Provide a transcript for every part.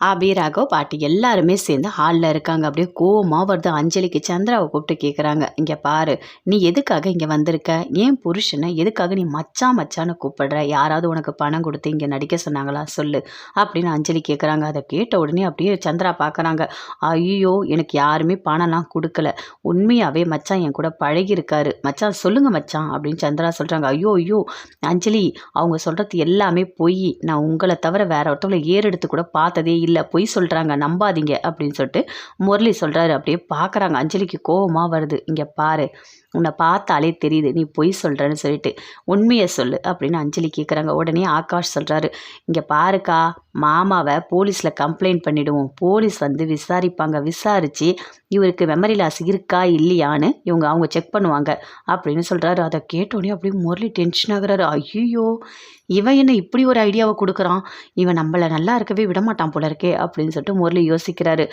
அபிராகோ பாட்டி எல்லாருமே சேர்ந்து ஹாலில் இருக்காங்க. அப்படியே கோவமாக வருது. அஞ்சலிக்கு சந்திராவை கூப்பிட்டு கேட்குறாங்க இங்கே பாரு நீ எதுக்காக இங்கே வந்திருக்க? ஏன் புருஷனை எதுக்காக நீ மச்சான் மச்சான்னு கூப்பிடுற? யாராவது உனக்கு பணம் கொடுத்து இங்கே நடிக்க சொன்னாங்களா? சொல்லு. அப்படின்னு அஞ்சலி கேட்குறாங்க அதை கேட்ட உடனே அப்படியே சந்திரா பார்க்குறாங்க ஐயோ எனக்கு யாருமே பணம்லாம் கொடுக்கல. உண்மையாகவே மச்சான் என் கூட பழகியிருக்காரு. மச்சான் சொல்லுங்கள் மச்சான். அப்படின்னு சந்திரா சொல்கிறாங்க ஐயோ ஐயோ அஞ்சலி அவங்க சொல்கிறது எல்லாமே பொய். நான் உங்களை தவிர வேற ஒருத்தவங்களை ஏறெடுத்து கூட பார்த்ததே இல்லை பொய் சொல்கிறாங்க நம்பாதீங்க அப்படின்னு சொல்லிட்டு முரளி சொல்கிறாரு அப்படியே பார்க்குறாங்க அஞ்சலிக்கு கோபமாக வருது. இங்கே பாரு. உன்னை பார்த்தாலே தெரியுது. நீ பொய் சொல்கிறேன்னு சொல்லிட்டு. உண்மையை சொல்லு அப்படின்னு அஞ்சலி கேட்குறாங்க உடனே ஆகாஷ் சொல்கிறாரு இங்கே பாருக்கா மாமாவை போலீஸில் கம்ப்ளைண்ட் பண்ணிவிடுவோம் போலீஸ் வந்து விசாரிப்பாங்க. விசாரித்து இவருக்கு மெமரி லாஸ் இருக்கா இல்லையான்னு இவங்க அவங்க செக் பண்ணுவாங்க அப்படின்னு சொல்கிறாரு அதை கேட்டோடனே அப்படியே முரளி டென்ஷன் ஆகுறாரு. ஐயோ இவன் என்ன இப்படி ஒரு ஐடியாவை கொடுக்குறான்? இவன் நம்மளை நல்லா இருக்கவே விடமாட்டான் போல இருக்கே அப்படின்னு சொல்லிட்டு முரளி யோசிக்கிறாரு.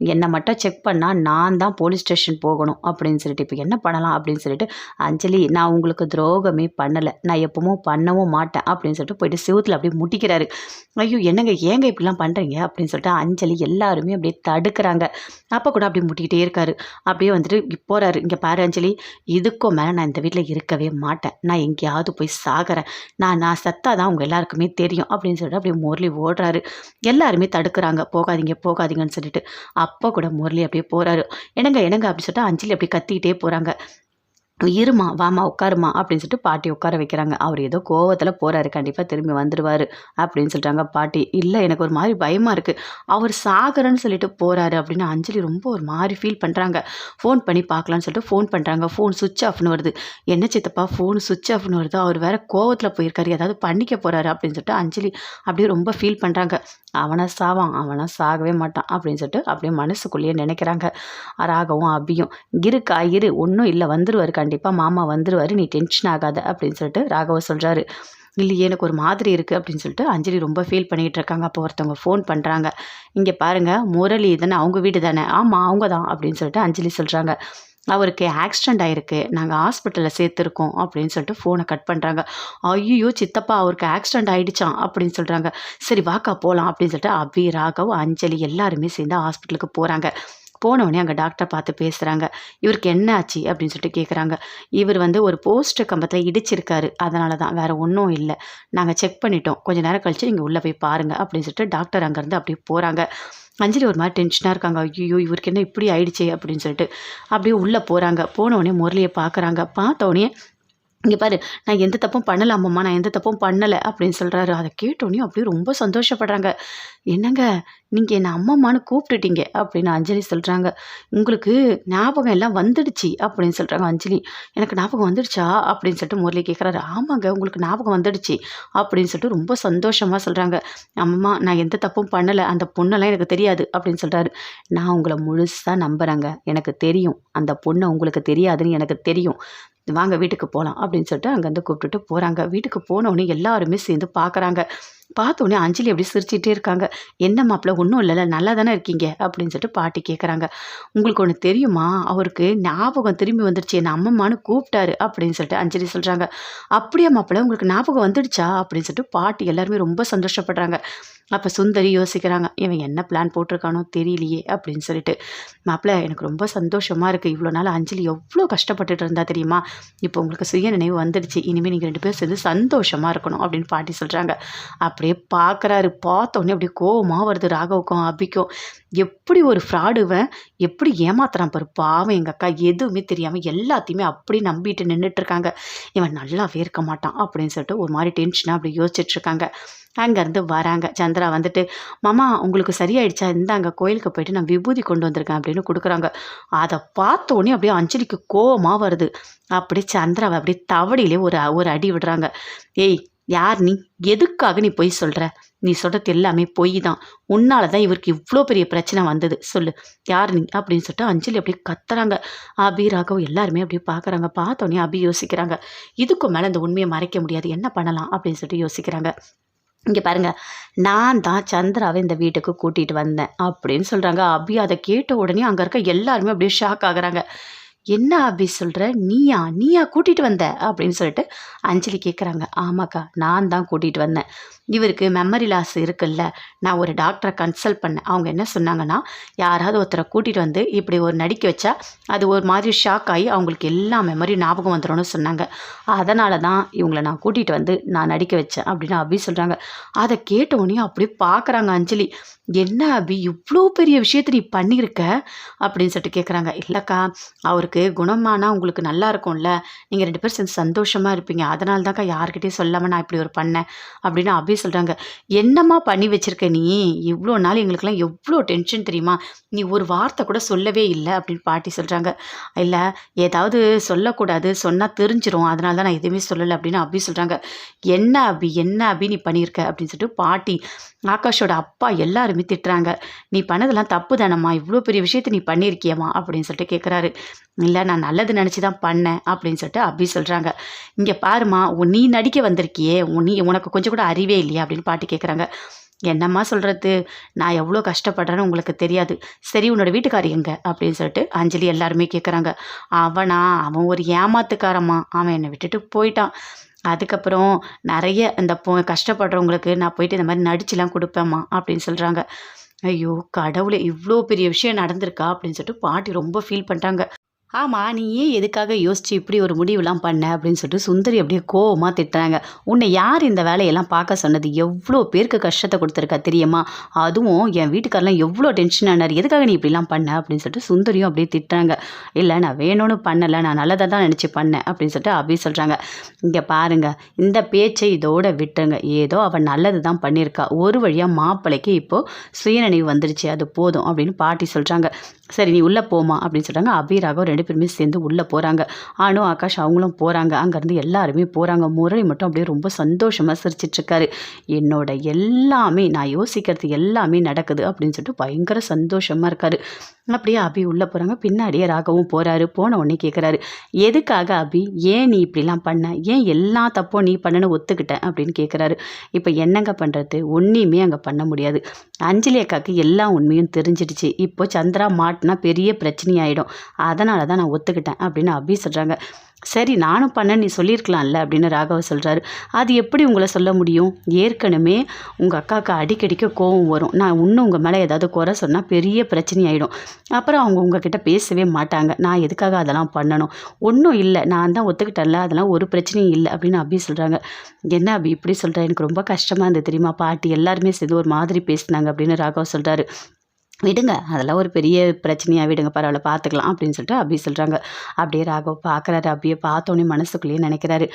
என்னை மட்டும் செக் பண்ணால் நான் தான் போலீஸ் ஸ்டேஷன் போகணும் அப்படின்னு சொல்லிட்டு இப்போ என்ன பண்ணலாம் அப்படின்னு சொல்லிட்டு அஞ்சலி நான் உங்களுக்கு துரோகமே பண்ணலை. நான் எப்பவும் பண்ணவும் மாட்டேன் அப்படின்னு சொல்லிட்டு போயிட்டு சிவத்தில் அப்படியே முட்டிக்கிறாரு. ஐயோ என்னங்க ஏங்க இப்படிலாம் பண்ணுறீங்க அப்படின்னு சொல்லிட்டு அஞ்சலி எல்லாருமே அப்படியே தடுக்கிறாங்க. அப்போ கூட அப்படியே முட்டிக்கிட்டே இருக்காரு. அப்படியே வந்துட்டு போகிறாரு இங்கே பாரு அஞ்சலி இதுக்கும் மேலே நான் இந்த வீட்டில் இருக்கவே மாட்டேன். நான் எங்கேயாவது போய் சாகிறேன். நான் நான் சத்தாக தான் உங்கள் எல்லாருக்குமே தெரியும் அப்படின்னு சொல்லிட்டு அப்படியே முரளி ஓடுறாரு. எல்லாருமே தடுக்கிறாங்க. போகாதீங்க போகாதீங்கன்னு சொல்லிட்டு. அப்போ கூட முரளி அப்படியே போகிறாரு என்னங்க என்னங்க? அப்படின்னு சொல்லிட்டு அஞ்சலி அப்படியே கத்திக்கிட்டே போகிறாங்க இருமா வாமா உட்காருமா அப்படின்னு சொல்லிட்டு பாட்டி உட்கார வைக்கிறாங்க. அவர் ஏதோ கோவத்தில் போகிறாரு கண்டிப்பாக திரும்பி வந்துடுவார் அப்படின்னு சொல்லிட்டாங்க பாட்டி. இல்லை எனக்கு ஒரு மாதிரி பயமாக இருக்குது அவர் சாகரன்னு சொல்லிட்டு போகிறாரு அப்படின்னு அஞ்சலி ரொம்ப ஒரு மாதிரி ஃபீல் பண்ணுறாங்க ஃபோன் பண்ணி பார்க்கலான்னு சொல்லிட்டு ஃபோன் பண்ணுறாங்க ஃபோன் சுவிட்ச் ஆஃப்னு வருது. என்ன சித்தப்பா ஃபோன் சுவிட்ச் ஆஃப்னு வருது? அவர் வேற கோவத்தில் போயிருக்காரு. ஏதாவது பண்ணிக்க போகிறாரு அப்படின்னு சொல்லிட்டு அஞ்சலி அப்படியே ரொம்ப ஃபீல் பண்ணுறாங்க அவனை சாவான். அவனை சாகவே மாட்டான். அப்படின்னு சொல்லிட்டு அப்படியே மனசுக்குள்ளேயே நினைக்கிறாங்க. ராகவும் அபியும் இருக்கா இரு. ஒன்றும் இல்லை. வந்துருவார் கண்டிப்பாக மாமா வந்துடுவார் நீ டென்ஷன் ஆகாத அப்படின்னு சொல்லிட்டு ராகவ சொல்கிறாரு இல்லையே எனக்கு ஒரு மாதிரி இருக்குது அப்படின்னு சொல்லிட்டு அஞ்சலி ரொம்ப ஃபீல் பண்ணிகிட்டு இருக்காங்க. அப்போ ஒருத்தவங்க ஃபோன் பண்ணுறாங்க இங்கே பாருங்கள் முரளி தானே அவங்க வீடு தானே? ஆமாம் அவங்க தான் அப்படின்னு சொல்லிட்டு அஞ்சலி சொல்கிறாங்க அவருக்கு ஆக்சிடெண்ட் ஆகிருக்கு நாங்கள் ஹாஸ்பிட்டலில் சேர்த்துருக்கோம் அப்படின்னு சொல்லிட்டு ஃபோனை கட் பண்ணுறாங்க ஐயோ சித்தப்பா அவருக்கு ஆக்சிடெண்ட் ஆகிடுச்சான் அப்படின்னு சொல்கிறாங்க சரி வாக்கா போகலாம் அப்படின்னு சொல்லிட்டு அபி ராகவ் அஞ்சலி எல்லாருமே சேர்ந்து ஹாஸ்பிட்டலுக்கு போகிறாங்க போனவொடனே அங்கே டாக்டரை பார்த்து பேசுகிறாங்க இவருக்கு என்ன ஆச்சு அப்படின்னு சொல்லிட்டு கேட்குறாங்க இவர் வந்து ஒரு போஸ்ட் கம்பத்தில் இடிச்சிருக்காரு. அதனால தான் வேறு ஒன்றும் இல்லை. நாங்கள் செக் பண்ணிட்டோம். கொஞ்சம் நேரம் கழித்து நீங்கள் உள்ளே போய் பாருங்கள் அப்படின்னு சொல்லிட்டு டாக்டர் அங்கேருந்து அப்படியே போகிறாங்க அஞ்சலி ஒரு மாதிரி டென்ஷனாக இருக்காங்க. ஐயோ இவருக்கு என்ன இப்படி ஆயிடுச்சே அப்படின்னு சொல்லிட்டு அப்படியே உள்ளே போகிறாங்க போனவுடனே முரளியை பார்க்குறாங்க பார்த்தோடனே இங்கே பாரு நான் எந்த தப்பும் பண்ணலை அம்மம்மா நான் எந்த தப்பும் பண்ணலை அப்படின்னு சொல்கிறாரு அதை கேட்டோன்னே அப்படியே ரொம்ப சந்தோஷப்படுறாங்க. என்னங்க நீங்கள் என்னை அம்மம்மான்னு கூப்பிட்டுட்டீங்க அப்படின்னு அஞ்சலி சொல்கிறாங்க உங்களுக்கு ஞாபகம் எல்லாம் வந்துடுச்சு அப்படின்னு சொல்கிறாங்க அஞ்சலி. எனக்கு ஞாபகம் வந்துடுச்சா? அப்படின்னு சொல்லிட்டு முரளி கேட்குறாரு ஆமாங்க உங்களுக்கு ஞாபகம் வந்துடுச்சு அப்படின்னு சொல்லிட்டு ரொம்ப சந்தோஷமாக சொல்கிறாங்க அம்மா நான் எந்த தப்பும் பண்ணலை. அந்த பொண்ணெல்லாம் எனக்கு தெரியாது அப்படின்னு சொல்கிறாரு நான் உங்களை முழுசாக நம்புகிறேங்க எனக்கு தெரியும். அந்த பொண்ணை உங்களுக்கு தெரியாதுன்னு எனக்கு தெரியும். வாங்க வீட்டுக்கு போகலாம் அப்படின்னு சொல்லிட்டு அங்கேருந்து கூப்பிட்டுட்டு போகிறாங்க வீட்டுக்கு போனோடனே எல்லாருமே சேர்ந்து பார்க்குறாங்க பார்த்தோன்னே அஞ்சலி அப்படி சிரிச்சிட்டே இருக்காங்க. என்ன மாப்பிள்ள ஒன்றும் இல்லைல்ல நல்லா தானே இருக்கீங்க? அப்படின்னு சொல்லிட்டு பாட்டி கேட்குறாங்க உங்களுக்கு ஒன்று தெரியுமா? அவருக்கு ஞாபகம் திரும்பி வந்துடுச்சு என் அம்மம்மானு கூப்பிட்டாரு அப்படின்னு சொல்லிட்டு அஞ்சலி சொல்கிறாங்க அப்படியே மாப்பிள்ள உங்களுக்கு ஞாபகம் வந்துடுச்சா? அப்படின்னு சொல்லிட்டு பாட்டி எல்லாருமே ரொம்ப சந்தோஷப்படுறாங்க. அப்போ சுந்தரி யோசிக்கிறாங்க இவன் என்ன பிளான் போட்டிருக்கானோ தெரியலையே அப்படின்னு சொல்லிட்டு. மாப்பிள்ள எனக்கு ரொம்ப சந்தோஷமாக இருக்குது இவ்வளோ நாள் அஞ்சலி எவ்வளோ கஷ்டப்பட்டுட்டு இருந்தா தெரியுமா? இப்போ உங்களுக்கு சுய நினைவு வந்துடுச்சு. இனிமேல் நீங்கள் ரெண்டு பேரும் சேர்ந்து சந்தோஷமாக இருக்கணும் அப்படின்னு பாட்டி சொல்கிறாங்க அப்படியே பார்க்குறாரு பார்த்தோன்னே அப்படியே கோவமாக வருது ராகவுக்கும் அபிக்கும். எப்படி ஒரு ஃப்ராடுவன் எப்படி ஏமாத்துறான் பாரு. பாவம் எங்கள் அக்கா. எதுவுமே தெரியாமல் எல்லாத்தையுமே அப்படி நம்பிட்டு நின்றுட்டுருக்காங்க இவன் நல்லாவே இருக்க மாட்டான் அப்படின்னு சொல்லிட்டு ஒரு மாதிரி டென்ஷனாக அப்படி யோசிச்சுட்ருக்காங்க அங்கேருந்து வராங்க. சந்திரா வந்துட்டு மாமா உங்களுக்கு சரியாயிடுச்சா? இந்தாங்க கோயிலுக்கு போயிட்டு நான் விபூதி கொண்டு வந்திருக்கேன் அப்படின்னு கொடுக்குறாங்க. அதை பார்த்தோன்னே அப்படியே அஞ்சலிக்கு கோபமாக வருது. அப்படியே சந்திராவை அப்படியே தவடியிலே ஒரு ஒரு அடி விடுறாங்க. ஏய் யார் நீ? எதுக்காக நீ பொய் சொல்கிற நீ சொல்கிறது எல்லாமே பொய் தான். உன்னால தான் இவருக்கு இவ்வளோ பெரிய பிரச்சனை வந்தது. சொல்லு. யார் நீ? அப்படின்னு சொல்லிட்டு அஞ்சலி அப்படியே கத்துறாங்க. அபி ராகவ் எல்லாருமே அப்படியே பார்க்குறாங்க பார்த்தோன்னே அபி யோசிக்கிறாங்க. இதுக்கு மேலே இந்த உண்மையை மறைக்க முடியாது. என்ன பண்ணலாம்? அப்படின்னு சொல்லிட்டு யோசிக்கிறாங்க. இங்கே பாருங்கள் நான் தான் சந்திராவை இந்த வீட்டுக்கு கூட்டிகிட்டு வந்தேன் அப்படின்னு சொல்கிறாங்க அபி அதை கேட்ட உடனே அங்கே இருக்க எல்லாருமே அப்படியே ஷாக் ஆகுறாங்க. என்ன அப்படி சொல்கிற நீயா? நீயா கூட்டிகிட்டு வந்த? அப்படின்னு சொல்லிட்டு அஞ்சலி கேட்குறாங்க ஆமாக்கா நான் தான் கூட்டிகிட்டு வந்தேன். இவருக்கு மெமரி லாஸ் இருக்குல்ல. நான் ஒரு டாக்டரை கன்சல்ட் பண்ணேன். அவங்க என்ன சொன்னாங்கன்னா யாராவது ஒருத்தரை கூட்டிகிட்டு வந்து இப்படி ஒரு நடிக்க வச்சா அது ஒரு மாதிரி ஷாக் ஆகி அவங்களுக்கு எல்லா மெமரியும் ஞாபகம் வந்துடும்னு சொன்னாங்க. அதனால தான் இவங்களை நான் கூட்டிகிட்டு வந்து நான் நடிக்க வச்சேன் அப்படின்னு அபி சொல்கிறாங்க அதை கேட்ட உடனே அப்படியே பார்க்குறாங்க அஞ்சலி. என்ன அபி? இவ்வளோ பெரிய விஷயத்தை நீ பண்ணியிருக்க? அப்படின்னு சொல்லிட்டு கேட்குறாங்க இல்லைக்கா அவருக்கு குணமானா உங்களுக்கு நல்லா இருக்கும்ல. நீங்கள் ரெண்டு பேரும் சேர்ந்து சந்தோஷமாக இருப்பீங்க. அதனால தான்க்கா யார்கிட்டயும் சொல்லாமல் நான் இப்படி ஒரு பண்ணேன் அப்படின்னு அபி சொல்கிறாங்க என்னம்மா பண்ணி வச்சிருக்க நீ? இவ்வளோ நாள் எங்களுக்கெல்லாம் எவ்வளோ டென்ஷன் தெரியுமா? நீ ஒரு வார்த்தை கூட சொல்லவே இல்லை அப்படின்னு பாட்டி சொல்கிறாங்க இல்லை ஏதாவது சொல்லக்கூடாது. சொன்னால் தெரிஞ்சிடும் அதனால தான் நான் எதுவுமே சொல்லலை அப்படின்னு அபி சொல்கிறாங்க என்ன அபி? என்ன அபி நீ பண்ணியிருக்க? அப்படின்னு சொல்லிட்டு பாட்டி ஆகாஷோட அப்பா எல்லாருமே திட்டுறாங்க. நீ பண்ணதெல்லாம் தப்பு தானம்மா. இவ்வளோ பெரிய விஷயத்தை நீ பண்ணியிருக்கியம்மா அப்படின்னு சொல்லிட்டு கேட்குறாரு இல்லை நான் நல்லது நினச்சி தான் பண்ணேன் அப்படின்னு சொல்லிட்டு அபி சொல்கிறாங்க இங்கே பாருமா நீ நடிக்க வந்திருக்கியே உன் நீ உனக்கு கொஞ்சம் கூட அறிவே இல்லையா? அப்படின்னு பாட்டி கேட்குறாங்க என்னம்மா சொல்கிறது நான் எவ்வளோ கஷ்டப்படுறேன்னு உங்களுக்கு தெரியாது. சரி உன்னோட வீட்டுக்காரி எங்க? அப்படின்னு சொல்லிட்டு அஞ்சலி எல்லாருமே கேட்குறாங்க அவனா? அவன் ஒரு ஏமாத்துக்காரம்மா. அவன் என்னை விட்டுட்டு போயிட்டான். அதுக்கப்புறம் நிறைய இந்த பொ கஷ்டப்படுறவங்களுக்கு நான் போயிட்டு இந்த மாதிரி நடிச்சுலாம் கொடுப்பேம்மா அப்படின்னு சொல்கிறாங்க ஐயோ கடவுளே இவ்வளோ பெரிய விஷயம் நடந்திருக்கா? அப்படின்னு சொல்லிட்டு பாட்டி ரொம்ப ஃபீல் பண்ணிட்டாங்க. ஆமாம் நீ ஏன் எதுக்காக யோசிச்சு இப்படி ஒரு முடிவுலாம் பண்ண? அப்படின்னு சொல்லிட்டு சுந்தரி அப்படியே கோவமாக திட்டுறாங்க. உன்னை யார் இந்த வேலையெல்லாம் பார்க்க சொன்னது? எவ்வளோ பேருக்கு கஷ்டத்தை கொடுத்துருக்கா தெரியுமா? அதுவும் என் வீட்டுக்காரெலாம் எவ்வளோ டென்ஷன் ஆனார்? எதுக்காக நீ இப்படிலாம் பண்ண? அப்படின்னு சொல்லிட்டு சுந்தரியும் அப்படியே திட்டுறாங்க. இல்லை நான் வேணும்னு பண்ணலை. நான் நல்லதாக தான் நினச்சி பண்ணேன். அப்படின்னு சொல்லிட்டு அப்படி சொல்கிறாங்க இங்கே பாருங்க. இந்த பேச்சை இதோட விட்டுருங்க. ஏதோ அவள் நல்லது தான் பண்ணியிருக்கா. ஒரு வழியாக மாப்பிள்ளைக்கு இப்போது சுயநினைவு வந்துடுச்சு அது போதும் அப்படின்னு பாட்டி சொல்கிறாங்க சரி நீ உள்ளே போமா அப்படின்னு சொல்கிறாங்க அபிராகம் ரெண்டு பேருமே சேர்ந்து உள்ளே போகிறாங்க அனு ஆகாஷ் அவங்களும் போகிறாங்க அங்கேருந்து எல்லாருமே போகிறாங்க முரளி மட்டும் அப்படியே ரொம்ப சந்தோஷமாக சிரிச்சிட்ருக்காரு. என்னோட எல்லாமே நான் யோசிக்கிறது எல்லாமே நடக்குது அப்படின்னு சொல்லிட்டு பயங்கர சந்தோஷமாக இருக்காரு. அப்படியே அபி உள்ளே போகிறாங்க பின்னாடியே ராகவும் போகிறாரு போன உடனே கேட்குறாரு எதுக்காக அபி? ஏன் நீ இப்படிலாம் பண்ண? ஏன் எல்லா தப்பும் நீ பண்ணனு ஒத்துக்கிட்டேன் அப்படின்னு கேட்குறாரு இப்போ என்னங்க பண்ணுறது ஒன்றையுமே அங்கே பண்ண முடியாது. அஞ்சலி அக்காவுக்கு எல்லா உண்மையும் தெரிஞ்சிடுச்சு. இப்போ சந்திரா அப்படின்னா பெரிய பிரச்சனையாயிடும். அதனால தான் நான் ஒத்துக்கிட்டேன் அப்படின்னு அபி சொல்கிறாங்க சரி நானும் பண்ண நீ சொல்லியிருக்கலாம்ல அப்படின்னு ராகவ சொல்கிறாரு அது எப்படி உங்களை சொல்ல முடியும்? ஏற்கனவே உங்கள் அக்காவுக்கு அடிக்கடிக்க கோவம் வரும். நான் இன்னும் உங்கள் மேலே ஏதாவது குறை சொன்னால் பெரிய பிரச்சனையாயிடும். அப்புறம் அவங்க உங்ககிட்ட பேசவே மாட்டாங்க. நான் எதுக்காக அதெல்லாம் பண்ணணும்? ஒன்றும் இல்லை. நான் தான் ஒத்துக்கிட்டேன்ல. அதெல்லாம் ஒரு பிரச்சனையும் இல்லை அப்படின்னு அபி சொல்கிறாங்க என்ன அபி இப்படி சொல்கிறேன் எனக்கு ரொம்ப கஷ்டமாக இருந்தது தெரியுமா? பாட்டி எல்லாருமே சேர்ந்து ஒரு மாதிரி பேசினாங்க அப்படின்னு ராகவ் சொல்கிறாரு விடுங்க அதெல்லாம் ஒரு பெரிய பிரச்சனையாக விடுங்க பரவாயில்ல பார்த்துக்கலாம் அப்படின்னு சொல்லிட்டு அபி சொல்கிறாங்க அப்படியே ராகவ் பார்க்குறாரு அபியை பார்த்தோன்னே மனசுக்குள்ளேயே நினைக்கிறாரு.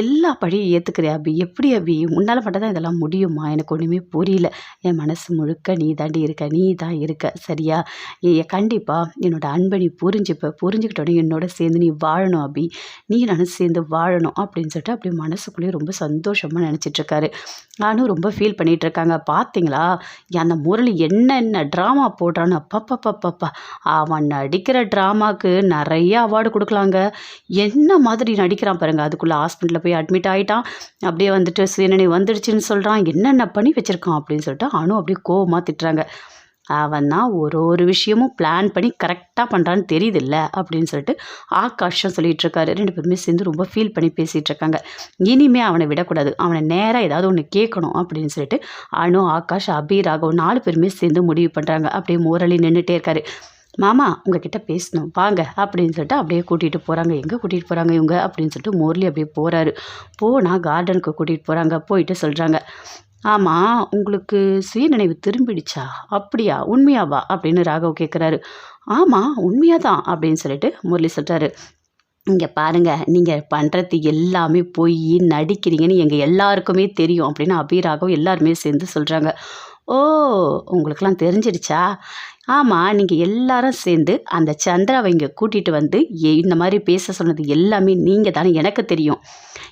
எல்லா பழியும் ஏற்றுக்கிற அபி? எப்படி அபி? உன்னால் மட்டும் தான் இதெல்லாம் முடியுமா? எனக்கு ஒன்றுமே புரியல. என் மனசு முழுக்க நீ தாண்டி இருக்க நீ தான் இருக்க சரியா? கண்டிப்பாக என்னோடய அன்பை நீ புரிஞ்சுப்ப. புரிஞ்சுக்கிட்டோன்னே என்னோட சேர்ந்து நீ வாழணும் அபி. நீ நானும் சேர்ந்து வாழணும் அப்படின்னு சொல்லிட்டு அப்படியே மனசுக்குள்ளேயே ரொம்ப சந்தோஷமாக நினச்சிட்ருக்காரு நானும் ரொம்ப ஃபீல் பண்ணிகிட்ருக்காங்க பார்த்தீங்களா அந்த முரளி என்னென்ன ட்ராமா போடுறான்னு அப்பப்பப்பப்பா அவன் நடிக்கிற ட்ராமாவுக்கு நிறைய அவார்டு கொடுக்கலாங்க. என்ன மாதிரி நடிக்கிறான் பாருங்க. அதுக்குள்ளே ஹாஸ்பிட்டலில் போய் அட்மிட் ஆகிட்டான் அப்படியே வந்துட்டு சுயநினை வந்துடுச்சுன்னு சொல்கிறான் என்னென்ன பண்ணி வச்சுருக்கான்? அப்படின்னு சொல்லிட்டு அனு அப்படியே கோவமாக திட்டுறாங்க. அவன் தான் ஒரு ஒரு விஷயமும் பிளான் பண்ணி கரெக்டாக பண்ணுறான்னு தெரியுதில்ல அப்படின்னு சொல்லிட்டு ஆகாஷம் சொல்லிகிட்ருக்காரு ரெண்டு பேருமே சேர்ந்து ரொம்ப ஃபீல் பண்ணி பேசிகிட்டு இருக்காங்க இனிமே அவனை விடக்கூடாது. அவனை நேராக ஏதாவது ஒன்று கேட்கணும் அப்படின்னு சொல்லிட்டு அனு ஆகாஷ் அபி ராகவ் நாலு பேருமே சேர்ந்து முடிவு பண்ணுறாங்க அப்படியே மோரலி நின்றுட்டே இருக்காரு. மாமா உங்ககிட்ட பேசணும். வாங்க. அப்படின்னு சொல்லிட்டு அப்படியே கூட்டிகிட்டு போகிறாங்க எங்கே கூட்டிகிட்டு போகிறாங்க இவங்க? அப்படின்னு சொல்லிட்டு மோர்லி அப்படியே போகிறாரு போனால் கார்டனுக்கு கூட்டிகிட்டு போகிறாங்க போயிட்டு சொல்கிறாங்க ஆமாம் உங்களுக்கு சுயநினைவு திரும்பிடுச்சா? அப்படியா? உண்மையாவா? அப்படின்னு ராகவ் கேட்குறாரு ஆமாம் உண்மையாக தான் அப்படின்னு சொல்லிட்டு முரளி சொல்கிறாரு இங்கே பாருங்கள் நீங்கள் பண்ணுறது எல்லாமே போய் நடிக்கிறீங்கன்னு எங்கள் எல்லாருக்குமே தெரியும் அப்படின்னு அபிராகம் எல்லாருமே சேர்ந்து சொல்கிறாங்க ஓ உங்களுக்கெல்லாம் தெரிஞ்சிடுச்சா? ஆமாம் நீங்கள் எல்லாரும் சேர்ந்து அந்த சந்திராவை இங்கே கூட்டிகிட்டு வந்து இந்த மாதிரி பேச சொன்னது எல்லாமே நீங்கள் தானே எனக்கு தெரியும்.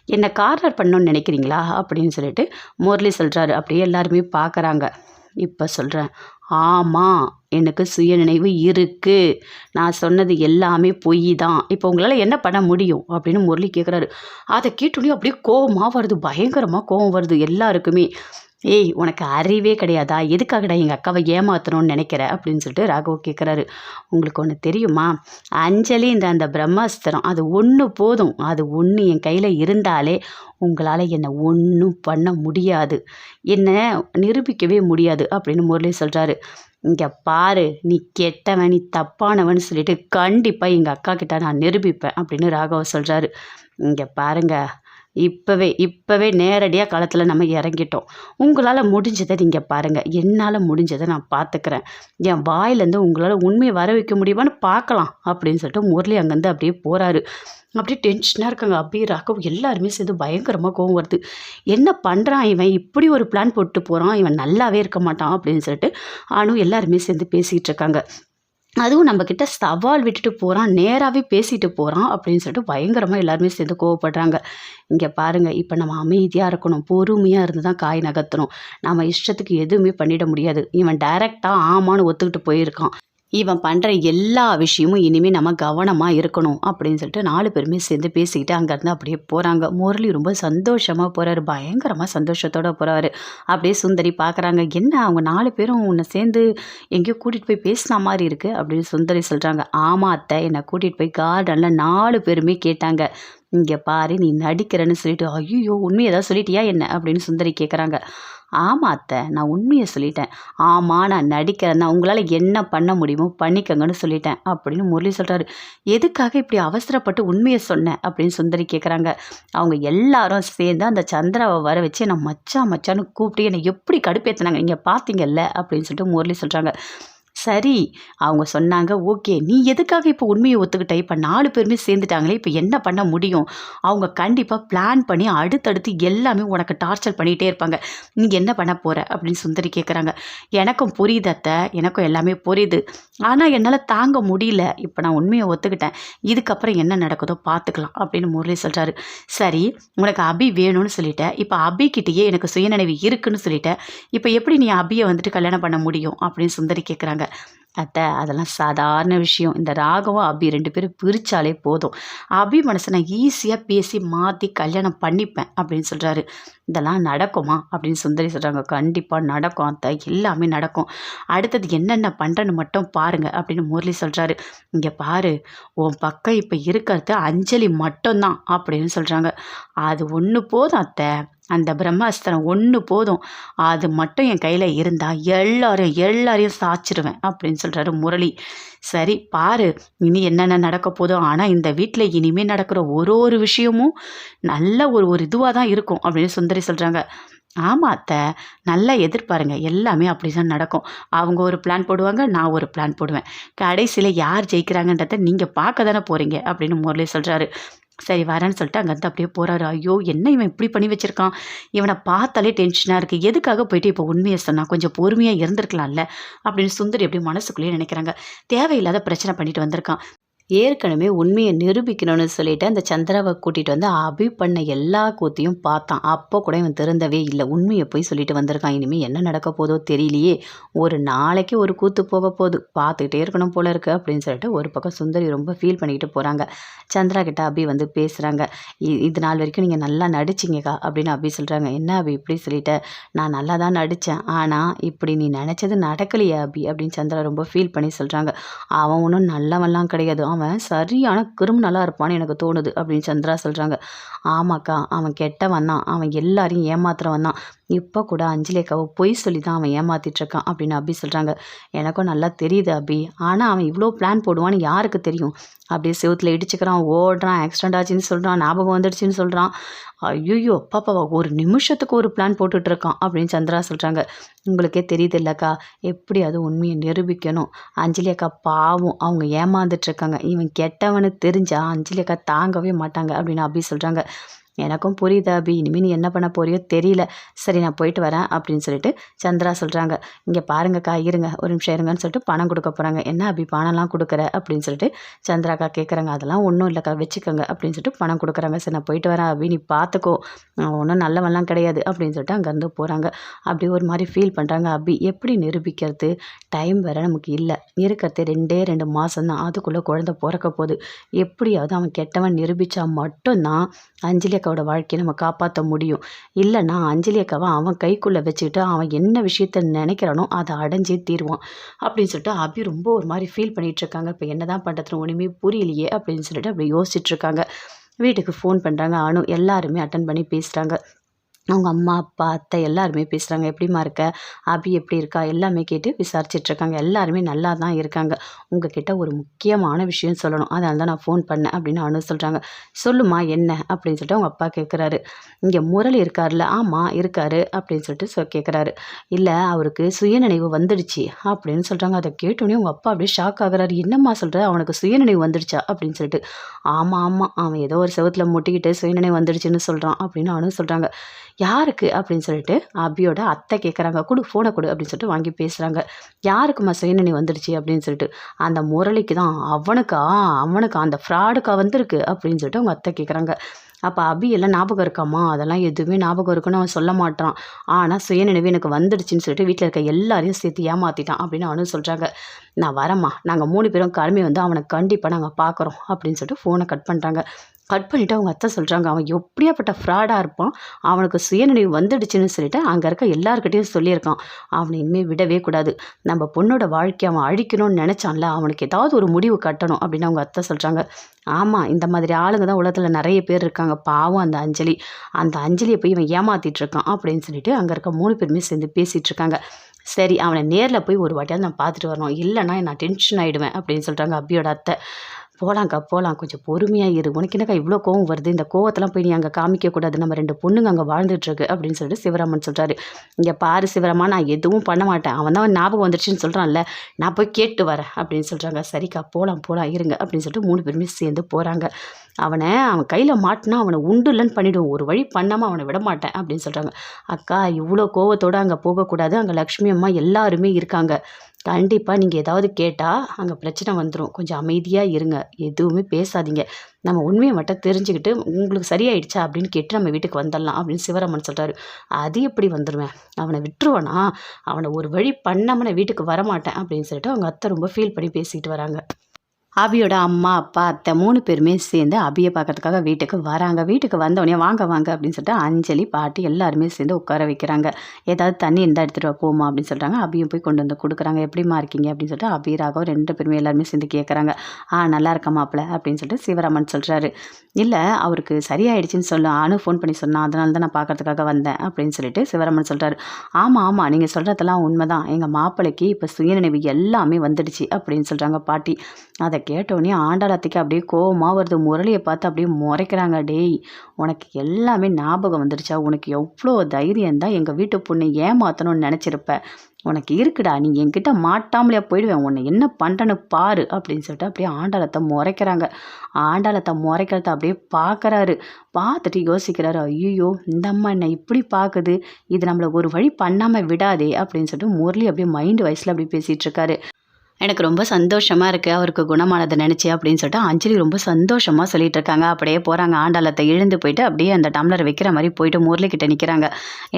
என்னை கார்னர் பண்ணணும்னு நினைக்கிறீங்களா? அப்படின்னு சொல்லிட்டு முரளி சொல்கிறாரு அப்படியே எல்லாருமே பார்க்குறாங்க. இப்போ சொல்கிறேன் ஆமாம் எனக்கு சுயநினைவு இருக்குது நான் சொன்னது எல்லாமே பொய் தான். இப்போ உங்களால் என்ன பண்ண முடியும்? அப்படின்னு முரளி கேட்குறாரு அதை கேட்டோடனே அப்படியே கோவமாக வருது. பயங்கரமாக கோபம் வருது எல்லாருக்குமே. ஏய் உனக்கு அறிவே கிடையாதா? எதுக்காகடா எங்கள் அக்காவை ஏமாத்தணும்னு நினைக்கிற? அப்படின்னு சொல்லிட்டு ராகவ் கேட்குறாரு உங்களுக்கு ஒன்று தெரியுமா? அஞ்சலின்ற அந்த பிரம்மாஸ்திரம் அது ஒன்று போதும். அது ஒன்று என் கையில் இருந்தாலே உங்களால் என்னை ஒன்றும் பண்ண முடியாது. என்னை நிரூபிக்கவே முடியாது அப்படின்னு முரளி சொல்கிறாரு இங்கே பாரு நீ கெட்டவன் நீ தப்பானவன் சொல்லிட்டு கண்டிப்பாக எங்கள் அக்கா கிட்ட நான் நிரூபிப்பேன் அப்படின்னு ராகவ சொல்கிறாரு இங்கே பாருங்கள் இப்போவே இப்போவே நேரடியாக களத்தில் நம்ம இறங்கிட்டோம். உங்களால் முடிஞ்சதை நீங்கள் பாருங்கள் என்னால் முடிஞ்சதை நான் பார்த்துக்கிறேன் என் வாயிலேருந்து உங்களால் உண்மையை வர வைக்க முடியுமான்னு பார்க்கலாம் அப்படின்னு சொல்லிட்டு முரளி அங்கேருந்து அப்படியே போகிறாரு அப்படியே டென்ஷனாக இருக்காங்க. அப்படியே ராகவ் எல்லாருமே சேர்ந்து பயங்கரமாக கோவம் வருது. என்ன பண்ணுறான் இவன்? இப்படி ஒரு பிளான் போட்டு போகிறான் இவன் நல்லாவே இருக்க மாட்டான் அப்படின்னு சொல்லிட்டு ஆனும் எல்லாருமே சேர்ந்து பேசிகிட்டு இருக்காங்க. அதுவும் நம்மக்கிட்ட சவால் விட்டுட்டு போகிறான் நேராகவே பேசிட்டு போகிறான் அப்படின்னு சொல்லிட்டு பயங்கரமாக எல்லாருமே சேர்ந்து கோவப்படுறாங்க. இங்கே பாருங்கள் இப்போ நம்ம அமைதியாக இருக்கணும் பொறுமையாக இருந்து தான் காய் நகர்த்தணும். நம்ம இஷ்டத்துக்கு எதுவுமே பண்ணிட முடியாது. இவன் டைரெக்டாக ஆமான்னு ஒத்துக்கிட்டு போயிருக்கான். இவன் பண்ணுற எல்லா விஷயமும் இனிமேல் நம்ம கவனமாக இருக்கணும் அப்படின்னு சொல்லிட்டு நாலு பேருமே சேர்ந்து பேசிக்கிட்டு அங்கேருந்து அப்படியே போகிறாங்க முரளி ரொம்ப சந்தோஷமாக போகிறாரு பயங்கரமாக சந்தோஷத்தோடு போகிறாரு அப்படியே சுந்தரி பார்க்குறாங்க என்ன அவங்க நாலு பேரும் உன்னை சேர்ந்து எங்கேயோ கூட்டிகிட்டு போய் பேசின மாதிரி இருக்குது அப்படின்னு சுந்தரி சொல்கிறாங்க ஆமாம் அத்தை என்னை கூட்டிகிட்டு போய் கார்டனில் நாலு பேருமே கேட்டாங்க. இங்கே பாரு நீ நடிக்கிறேன்னு சொல்லிட்டு ஐயோ உண்மையை ஏதாவது சொல்லிட்டியா என்ன அப்படின்னு சுந்தரி கேட்குறாங்க ஆமாம் அத்தை நான் உண்மையை சொல்லிட்டேன். ஆமாம் நான் நடிக்கிறேன். தான் உங்களால் என்ன பண்ண முடியுமோ பண்ணிக்கங்கன்னு சொல்லிட்டேன் அப்படின்னு முரளி சொல்கிறாரு எதுக்காக இப்படி அவசரப்பட்டு உண்மையை சொன்னேன் அப்படின்னு சுந்தரி கேட்குறாங்க அவங்க எல்லாரும் சேர்ந்து அந்த சந்திராவை வர வச்சு என்னை மச்சா மச்சான்னு கூப்பிட்டு என்னை எப்படி கடுப்பேற்றினாங்க நீங்கள் பார்த்தீங்கல்ல அப்படின்னு சொல்லிட்டு முரளி சொல்கிறாங்க சரி அவங்க சொன்னாங்க ஓகே நீ எதுக்காக இப்போ உண்மையை ஒத்துக்கிட்ட? இப்போ நாலு பேருமே சேர்ந்துட்டாங்களே இப்போ என்ன பண்ண முடியும்? அவங்க கண்டிப்பாக பிளான் பண்ணி அடுத்தடுத்து எல்லாமே உனக்கு டார்ச்சர் பண்ணிகிட்டே இருப்பாங்க. நீ என்ன பண்ண போகிற அப்படின்னு சுந்தரி கேட்குறாங்க எனக்கும் புரியுது அத்தை எனக்கும் எல்லாமே புரியுது. ஆனால் என்னால் தாங்க முடியல. இப்போ நான் உண்மையை ஒத்துக்கிட்டேன். இதுக்கப்புறம் என்ன நடக்குதோ பார்த்துக்கலாம் அப்படின்னு முரளி சொல்கிறாரு சரி உனக்கு அபி வேணும்னு சொல்லிட்டேன். இப்போ அபிக்கிட்டேயே எனக்கு சுயநினைவு இருக்குன்னு சொல்லிட்டேன். இப்போ எப்படி நீ அபியை வந்துட்டு கல்யாணம் பண்ண முடியும்? அப்படின்னு சுந்தரி கேட்குறாங்க அத்தை அதெல்லாம் சாதாரண விஷயம். இந்த ராகவும் அபி ரெண்டு பேரும் பிரித்தாலே போதும். அபி மனசை நான் ஈஸியாக பேசி மாற்றி கல்யாணம் பண்ணிப்பேன் அப்படின்னு சொல்கிறாரு இதெல்லாம் நடக்குமா? அப்படின்னு சுந்தரி சொல்கிறாங்க கண்டிப்பாக நடக்கும் அத்தை. எல்லாமே நடக்கும். அடுத்தது என்னென்ன பண்ணுறேன்னு மட்டும் பாருங்கள் அப்படின்னு முரளி சொல்கிறாரு இங்கே பாரு உன் பக்கம் இப்போ இருக்கிறது அஞ்சலி மட்டும்தான் அப்படின்னு சொல்கிறாங்க அது ஒன்று போதும் அத்தை. அந்த பிரம்மாஸ்திரம் ஒன்று போதும். அது மட்டும் என் கையில் இருந்தால் எல்லாரையும் எல்லாரையும் சாச்சிடுவேன் அப்படின்னு சொல்கிறாரு முரளி. சரி பாரு இனி என்னென்ன நடக்க போதோ ஆனால் இந்த வீட்டில் இனிமேல் நடக்கிற ஒரு ஒரு விஷயமும் நல்ல ஒரு ஒரு இதுவாக தான் இருக்கும் அப்படின்னு சுந்தரி சொல்கிறாங்க ஆமாம் அத்தை நல்லா எதிர்பாருங்க. எல்லாமே அப்படி தான் நடக்கும். அவங்க ஒரு பிளான் போடுவாங்க நான் ஒரு பிளான் போடுவேன். கடைசியில் யார் ஜெயிக்கிறாங்கன்றத நீங்கள் பார்க்க தானே போகிறீங்க அப்படின்னு முரளி சொல்கிறாரு சரி வரேன்னு சொல்லிட்டு அங்கேருந்து அப்படியே போகிறாரு ஐயோ என்ன இவன் இப்படி பண்ணி வச்சுருக்கான்? இவனை பார்த்தாலே டென்ஷனாக இருக்குது எதுக்காக போயிட்டு இப்போ உண்மையை சொன்னால் கொஞ்சம் பொறுமையாக இருந்திருக்கலாம்ல? அப்படின்னு சுந்தரி அப்படி மனசுக்குள்ளேயே நினைக்கிறாங்க. தேவையில்லாத பிரச்சனை பண்ணிட்டு வந்திருக்கான். ஏற்கனவே உண்மையை நிரூபிக்கணும்னு சொல்லிட்டு அந்த சந்திராவை கூட்டிகிட்டு வந்து அபி பண்ண எல்லா கூத்தையும் பார்த்தான். அப்போ கூட இவன் திறந்தவே இல்லை. உண்மையை போய் சொல்லிட்டு வந்திருக்கான். இனிமேல் என்ன நடக்க போதோ தெரியலையே. ஒரு நாளைக்கு ஒரு கூத்து போக போகுது. பார்த்துக்கிட்டே இருக்கணும் போல இருக்கு அப்படின்னு சொல்லிட்டு ஒரு பக்கம் சுந்தரி ரொம்ப ஃபீல் பண்ணிக்கிட்டு போகிறாங்க சந்திரா கிட்ட அபி வந்து பேசுகிறாங்க இது நாள் வரைக்கும் நீங்கள் நல்லா நடிச்சிங்கக்கா அப்படின்னு அபி சொல்கிறாங்க என்ன அபி இப்படி சொல்லிட்ட? நான் நல்லா தான் நடித்தேன் ஆனால் இப்படி நீ நினச்சது நடக்கலையே அபி அப்படின்னு சந்திரா ரொம்ப ஃபீல் பண்ணி சொல்கிறாங்க அவன் ஒன்றும் நல்லவன்லாம் கிடையாது. அவன் சரியான கிரிமினலாக இருப்பான்னு எனக்கு தோணுது அப்படின்னு சந்திரா சொல்கிறாங்க ஆமாக்கா அவன் கெட்டவன் தான். அவன் எல்லாரையும் ஏமாத்துறவன் தான். இப்போ கூட அஞ்சலியக்காவை பொய் சொல்லி தான் அவன் ஏமாத்திட்டுருக்கான் அப்படின்னு அபி சொல்கிறாங்க எனக்கும் நல்லா தெரியுது அபி. ஆனால் அவன் இவ்வளோ பிளான் போடுவான்னு யாருக்கு தெரியும்? அப்படியே செவத்தில் இடிச்சுக்கிறான் ஓடுறான் ஆக்சிடென்ட் ஆச்சுன்னு சொல்கிறான் ஞாபகம் வந்துடுச்சுன்னு சொல்கிறான் ஐயோ பாப்பா ஒரு நிமிஷத்துக்கு ஒரு பிளான் போட்டுட்ருக்கான் அப்படின்னு சந்திரா சொல்கிறாங்க உங்களுக்கே தெரியுது இல்லைக்கா எப்படி அது உண்மையை நிரூபிக்கணும். அஞ்சலி அக்கா பாவம் அவங்க ஏமாந்துட்டுருக்காங்க இவன் கெட்டவனு தெரிஞ்சால் அஞ்சலி அக்கா தாங்கவே மாட்டாங்க அப்படின்னு அப்படி சொல்கிறாங்க எனக்கும் புரியுது அபி. இனிமேல் நீ என்ன பண்ண போறியோ தெரியல. சரி நான் போயிட்டு வரேன் அப்படின்னு சொல்லிட்டு சந்திரா சொல்கிறாங்க இங்கே பாருங்கக்கா இருங்க. ஒரு நிமிஷம் இருங்கன்னு சொல்லிட்டு பணம் கொடுக்க போகிறாங்க என்ன அபி பணம்லாம் கொடுக்குற? அப்படின்னு சொல்லிட்டு சந்திராக்கா கேட்குறாங்க அதெல்லாம் ஒன்றும் இல்லைக்கா வச்சுக்கோங்க அப்படின்னு சொல்லிட்டு பணம் கொடுக்குறாங்க. சரி நான் போயிட்டு வரேன் அபி நீ பார்த்துக்கோ ஒன்றும் நல்லவெல்லாம் கிடையாது அப்படின்னு சொல்லிட்டு அங்கேருந்து போகிறாங்க அப்படி ஒரு மாதிரி ஃபீல் பண்ணுறாங்க அபி. எப்படி நிரூபிக்கிறது? டைம் வேறு நமக்கு இல்லை. இருக்கிறது ரெண்டே ரெண்டு மாதம் தான் அதுக்குள்ளே குழந்த பிறக்க போகுது. எப்படியாவது அவன் கெட்டவன் நிரூபித்தா மட்டும்தான் அஞ்சலி அக்காவோட வாழ்க்கையை நம்ம காப்பாற்ற முடியும். இல்லைன்னா அஞ்சலி அக்காவை அவன் கைக்குள்ளே வச்சுக்கிட்டு அவன் என்ன விஷயத்த நினைக்கிறானோ அதை அடைஞ்சே தீருவான். அப்படின்னு சொல்லிட்டு அபி ரொம்ப ஒரு மாதிரி ஃபீல் பண்ணிகிட்டு இருக்காங்க. இப்போ என்ன தான் பண்ணுறதுன்னு ஒன்றுமே புரியலையே அப்படின்னு சொல்லிட்டு அப்படி யோசிச்சுட்ருக்காங்க வீட்டுக்கு ஃபோன் பண்ணுறாங்க அனு எல்லாருமே அட்டன் பண்ணி பேசுகிறாங்க அவங்க அம்மா அப்பா அத்தை எல்லாருமே பேசுகிறாங்க எப்படிம்மா இருக்க? அபி எப்படி இருக்கா? எல்லாமே கேட்டு விசாரிச்சிட்ருக்காங்க எல்லாருமே நல்லா தான் இருக்காங்க. உங்ககிட்ட ஒரு முக்கியமான விஷயம் சொல்லணும். அதனால தான் நான் ஃபோன் பண்ணேன் அப்படின்னு அனு சொல்கிறாங்க சொல்லுமா என்ன? அப்படின்னு சொல்லிட்டு அவங்க அப்பா கேட்குறாரு இங்கே முரளி இருக்கார்ல ஆமாம் இருக்காரு அப்படின்னு சொல்லிட்டு சொ கேட்குறாரு இல்லை அவருக்கு சுயநினைவு வந்துடுச்சு அப்படின்னு சொல்கிறாங்க அதை கேட்டோடனே உங்கள் அப்பா அப்படியே ஷாக் ஆகுறாரு. என்னம்மா சொல்கிற அவனுக்கு சுயநினைவு வந்துடுச்சா? அப்படின்னு சொல்லிட்டு. ஆமாம் ஆமாம் அவன் ஏதோ ஒரு செவத்தில் முட்டிக்கிட்டு சுயநினைவு வந்துடுச்சுன்னு சொல்கிறான் அப்படின்னு அனு சொல்கிறாங்க யாருக்கு அப்படின்னு சொல்லிட்டு அபியோட அத்தை கேட்குறாங்க கொடு ஃபோனை கொடு அப்படின்னு சொல்லிட்டு வாங்கி பேசுகிறாங்க யாருக்குமா சுயநினைவு வந்துடுச்சு அப்படின்னு சொல்லிட்டு. அந்த முரளிக்கு தான் அவனுக்கா அவனுக்கு அந்த ஃப்ராடுக்கா வந்திருக்கு அப்படின்னு சொல்லிட்டு அவங்க அத்தை கேட்குறாங்க அப்போ அபி எல்லாம் ஞாபகம் இருக்காமா அதெல்லாம் எதுவுமே ஞாபகம் இருக்குன்னு அவன் சொல்ல மாட்டான். ஆனால் சுயநினைவு எனக்கு வந்துடுச்சுன்னு சொல்லிட்டு வீட்டில் இருக்க எல்லாரையும் சேர்த்து ஏமாற்றிட்டான் அப்படின்னு அவனு சொல்கிறாங்க நான் வரேம்மா. நாங்கள் மூணு பேரும் கிளம்பி வந்து அவனை கண்டிப்பாக நாங்கள் பார்க்குறோம் அப்படின்னு சொல்லிட்டு ஃபோனை கட் பண்ணுறாங்க கட் பண்ணிவிட்டு அவங்க அத்தை சொல்கிறாங்க அவன் எப்படியாப்பட்ட ஃப்ராடாக இருப்பான். அவனுக்கு சுயநினைவு வந்துடுச்சுன்னு சொல்லிட்டு அங்கே இருக்க எல்லாருக்கிட்டையும் சொல்லியிருக்கான். அவனை இனிமேல் விடவே கூடாது. நம்ம பொண்ணோட வாழ்க்கையை அவன் அழிக்கணும்னு நினச்சான்ல அவனுக்கு ஏதாவது ஒரு முடிவு கட்டணும் அப்படின்னு அவங்க அத்தை சொல்கிறாங்க ஆமாம் இந்த மாதிரி ஆளுங்க தான் உலகத்தில் நிறைய பேர் இருக்காங்க. பாவம் அந்த அஞ்சலி. அந்த அஞ்சலியை போய் இவன் ஏமாற்றிட்டு இருக்கான் அப்படின்னு சொல்லிட்டு அங்கே இருக்க மூணு பேருமே சேர்ந்து பேசிகிட்டு இருக்காங்க. சரி அவனை நேரில் போய் ஒரு வாட்டியாவது நான் பார்த்துட்டு வரணும். இல்லைன்னா நான் டென்ஷன் ஆகிடுவேன் அப்படின்னு சொல்கிறாங்க அப்பியோட அத்தை. போகலாங்க்கா போகலாம் கொஞ்சம் பொறுமையாக இரு. உனக்கு என்னக்கா இவ்வளோ கோவம் வருது? இந்த கோவத்தெல்லாம் போய் நீ அங்கே காமிக்கக்கூடாது. நம்ம ரெண்டு பொண்ணுங்க அங்கே வாழ்ந்துட்டுருக்கு அப்படின்னு சொல்லிட்டு சிவராமன் சொல்கிறாரு இங்கே பாரு சிவராமா நான் எதுவும் பண்ண மாட்டேன். அவன் தான் ஞாபகம் வந்துருச்சுன்னு சொல்கிறான்ல நான் போய் கேட்டு வரேன் அப்படின்னு சொல்கிறாங்க சரிக்கா போகலாம் போகலாம் இருங்க அப்படின்னு சொல்லிட்டு மூணு பேருமே சேர்ந்து போகிறாங்க அவனை அவன் கையில் மாட்டினா அவனை உண்டு இல்லைன்னு பண்ணிவிடுவோம் ஒரு வழி பண்ணாமல் அவனை விட மாட்டேன் அப்படின்னு சொல்கிறாங்க அக்கா இவ்வளோ கோவத்தோடு அங்கே போகக்கூடாது. அங்கே லக்ஷ்மி அம்மா எல்லாருமே இருக்காங்க. கண்டிப்பாக நீங்கள் ஏதாவது கேட்டால் அங்கே பிரச்சனை வந்துடும் கொஞ்சம் அமைதியாக இருங்க. எதுவுமே பேசாதீங்க. நம்ம உண்மையை மட்டும் தெரிஞ்சுக்கிட்டு உங்களுக்கு சரியாயிடுச்சா அப்படின்னு கேட்டு நம்ம வீட்டுக்கு வந்துடலாம் அப்படின்னு சிவராமன் சொல்கிறாரு அது எப்படி வந்துடுவேன் அவனை விட்டுருவானா? அவனை ஒரு வழி பண்ணாமல் நான் வீட்டுக்கு வரமாட்டேன் அப்படின்னு சொல்லிட்டு அவங்க அத்தை ரொம்ப ஃபீல் பண்ணி பேசிக்கிட்டு வராங்க. அபியோட அம்மா அப்பா அத்தை மூணு பேருமே சேர்ந்து அபியை பார்க்கறதுக்காக வீட்டுக்கு வராங்க. வீட்டுக்கு வந்தோடனே வாங்க வாங்க அப்படின்னு சொல்லிட்டு அஞ்சலி பாட்டி எல்லாருமே சேர்ந்து உட்கார வைக்கிறாங்க. ஏதாவது தண்ணி இருந்தால் எடுத்துகிட்டு போமா அப்படின்னு சொல்கிறாங்க அபியும் போய் கொண்டு வந்து கொடுக்குறாங்க. எப்படிமா இருக்கீங்க? அப்படின்னு சொல்லிட்டு அபி ராகவும் ரெண்டு பேருமே எல்லாருமே சேர்ந்து கேட்குறாங்க ஆ நல்லா இருக்க மாப்பிள்ள அப்படின்னு சொல்லிட்டு சிவராமன் சொல்கிறாரு இல்லை அவருக்கு சரியாயிடுச்சுன்னு சொல்ல. அனு ஃபோன் பண்ணி சொன்னான் அதனால தான் நான் பார்க்கறதுக்காக வந்தேன் அப்படின்னு சொல்லிட்டு சிவராமன் சொல்கிறாரு ஆமாம் ஆமாம் நீங்கள் சொல்கிறதெல்லாம் உண்மை தான் எங்கள் மாப்பிள்ளைக்கு இப்போ சுயநினைவு எல்லாமே வந்துடுச்சு அப்படின்னு சொல்கிறாங்க பாட்டி. அதை கேட்டோடனே ஆண்டாளத்துக்கு அப்படியே கோவமாக வருது. முரளியை பார்த்து அப்படியே முறைக்கிறாங்க. டேய் உனக்கு எல்லாமே ஞாபகம் வந்துடுச்சா உனக்கு எவ்வளோ தைரியம் தான் எங்கள் வீட்டு பொண்ணு ஏமாற்றணும்னு நினச்சிருப்ப. உனக்கு இருக்குடா நீ என்கிட்ட மாட்டாமலே போயிடுவேன். உன்னை என்ன பண்ணுறேன்னு பாரு அப்படின்னு சொல்லிட்டு அப்படியே ஆண்டாளத்தை முறைக்கிறாங்க. ஆண்டாளத்தை முறைக்கிறத அப்படியே பார்க்குறாரு பார்த்துட்டு யோசிக்கிறாரு. ஐயோ இந்த அம்மா என்ன இப்படி பார்க்குது இது நம்மளை ஒரு வழி பண்ணாமல் விடாதே அப்படின்னு சொல்லிட்டு முரளி அப்படியே மைண்டு வயசில் அப்படியே பேசிகிட்டு இருக்காரு. எனக்கு ரொம்ப சந்தோஷமாக இருக்குது அவருக்கு குணமானதை நினச்சி அப்படின்னு சொல்லிட்டு அஞ்சலி ரொம்ப சந்தோஷமாக சொல்லிட்டு இருக்காங்க அப்படியே போகிறாங்க ஆண்டாளத்தை இழுந்து போயிட்டு அப்படியே அந்த டம்ளர் வைக்கிற மாதிரி போயிட்டு முரளிக்கிட்ட நிற்கிறாங்க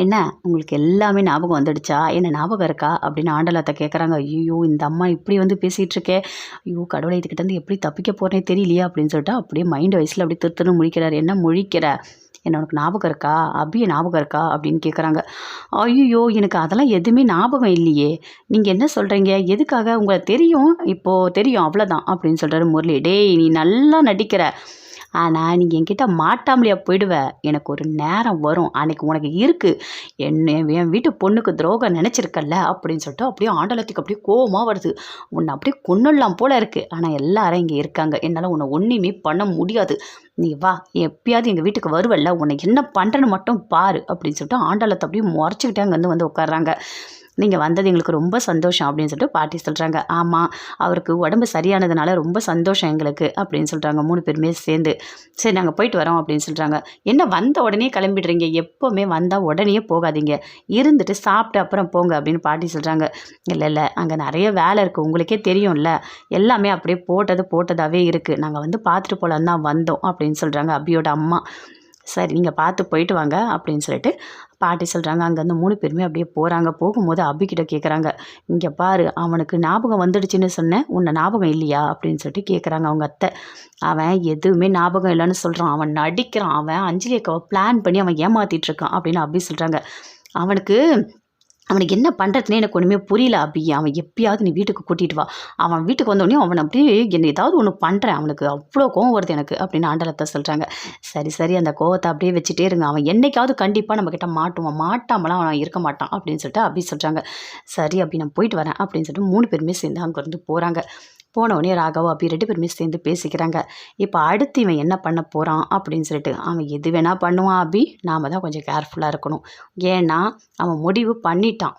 என்ன? உங்களுக்கு எல்லாமே ஞாபகம் வந்துடுச்சா? என்ன ஞாபகம் இருக்கா? அப்படின்னு ஆண்டாளத்தை கேட்குறாங்க ஐயோ இந்த அம்மா இப்படி வந்து பேசிகிட்டு இருக்கே. ஐயோ கடவுளை இதுக்கிட்டேருந்து எப்படி தப்பிக்க போகிறேனே தெரியலையே அப்படின்னு சொல்லிட்டு அப்படியே மைண்ட் வயசில் அப்படியே திருத்தணும் முழிக்கிறார். என்ன முழிக்கிற? என்ன உனக்கு ஞாபகம் இருக்கா? அபிய ஞாபகம் இருக்கா? அப்படின்னு கேட்குறாங்க ஐயோ எனக்கு அதெல்லாம் எதுவுமே ஞாபகம் இல்லையே. நீங்கள் என்ன சொல்கிறீங்க எதுக்காக உங்களை தெரியும். இப்போது தெரியும் அவ்வளோதான் அப்படின்னு சொல்கிறாரு முரளி. டேய் நீ நல்லா நடிக்கிற. ஆனால் நீங்கள் என்கிட்ட மாட்டாமலையாக போயிடுவ. எனக்கு ஒரு நேரம் வரும். அன்னைக்கு உனக்கு இருக்குது என்ன என் வீட்டு பொண்ணுக்கு துரோகம் நினச்சிருக்கல்ல? அப்படின்னு சொல்லிட்டு அப்படியே ஆண்டலத்துக்கு அப்படியே கோபமாக வருது. உன்னை அப்படியே கொண்டுடலாம் போல் இருக்குது ஆனால் எல்லாரும் இங்கே இருக்காங்க. என்னால் உன்னை ஒன்றுமே பண்ண முடியாது. நீ வா. எப்பயாவது எங்கள் வீட்டுக்கு வருவல்ல. உன்னை என்ன பண்ணுறேன்னு மட்டும் பாரு. அப்படின்னு சொல்லிட்டு ஆண்டாளத்தை அப்படியே முறைச்சிக்கிட்டே அங்கேருந்து வந்து உட்காடுறாங்க நீங்கள் வந்தது எங்களுக்கு ரொம்ப சந்தோஷம் அப்படின்னு சொல்லிட்டு பாட்டி சொல்கிறாங்க ஆமாம் அவருக்கு உடம்பு சரியானதுனால ரொம்ப சந்தோஷம் எங்களுக்கு அப்படின்னு சொல்கிறாங்க மூணு பேருமே சேர்ந்து. சரி நாங்கள் போயிட்டு வரோம் அப்படின்னு சொல்கிறாங்க என்ன வந்த உடனே கிளம்பிடுறீங்க? எப்போவுமே வந்தால் உடனே போகாதீங்க. இருந்துட்டு சாப்பிட்டு அப்புறம் போங்க அப்படின்னு பாட்டி சொல்கிறாங்க இல்லை இல்லை அங்கே நிறைய வேலை இருக்குது உங்களுக்கே தெரியும்ல. எல்லாமே அப்படியே போட்டது போட்டதாகவே இருக்குது நாங்கள் வந்து பார்த்துட்டு போகலான்னு தான் வந்தோம் அப்படின்னு சொல்கிறாங்க அபியோட அம்மா. சரி நீங்கள் பார்த்து போயிட்டு வாங்க அப்படின்னு சொல்லிட்டு பாட்டி சொல்கிறாங்க அங்கேருந்து மூணு பேருமே அப்படியே போகிறாங்க போகும்போது அபிக்கிட்ட கேட்குறாங்க இங்கே பாரு அவனுக்கு ஞாபகம் வந்துடுச்சுன்னு சொன்னேன் உன்னை ஞாபகம் இல்லையா? அப்படின்னு சொல்லிட்டு கேட்குறாங்க அவங்க அத்தை. அவன் எதுவுமே ஞாபகம் இல்லைன்னு சொல்கிறான் அவன் நடிக்கிறான் அவன் அஞ்சலி அக்காவை பிளான் பண்ணி அவன் ஏமாற்றிட்டுருக்கான் அப்படின்னு அபி சொல்கிறாங்க அவனுக்கு அவனுக்கு என்ன பண்ணுறதுனே எனக்கு ஒன்றுமே புரியல அபி. அவன் எப்பயாவது நீ வீட்டுக்கு கூட்டிகிட்டு வா. அவன் வீட்டுக்கு வந்தோடனே அவன் அப்படியே என்ன ஏதாவது ஒன்று பண்ணுறேன் அவனுக்கு அவ்வளோ கோவம் வருது எனக்கு அப்படின்னு ஆண்டலத்தை சொல்கிறாங்க சரி சரி அந்த கோவத்தை அப்படியே வச்சுட்டே இருங்க. அவன் என்னைக்காவது கண்டிப்பாக நம்மக்கிட்ட மாட்டுவான். மாட்டாமலாம் அவன் இருக்க மாட்டான் அப்படின்னு சொல்லிட்டு அப்படி சொல்கிறாங்க சரி அப்படி நான் போயிட்டு வரேன் அப்படின்னு சொல்லிட்டு மூணு பேருமே சேர்ந்து அங்கேருந்து போகிறாங்க போனவொடனே ராகவா அப்படி ரெண்டு பேருமே சேர்ந்து பேசிக்கிறாங்க. இப்போ அடுத்து இவன் என்ன பண்ண போகிறான் அப்படின்னு சொல்லிட்டு அவன் எது வேணால் பண்ணுவான் அபி. நாம் தான் கொஞ்சம் கேர்ஃபுல்லாக இருக்கணும். ஏன்னா அவன் முடிவு பண்ணிட்டான்.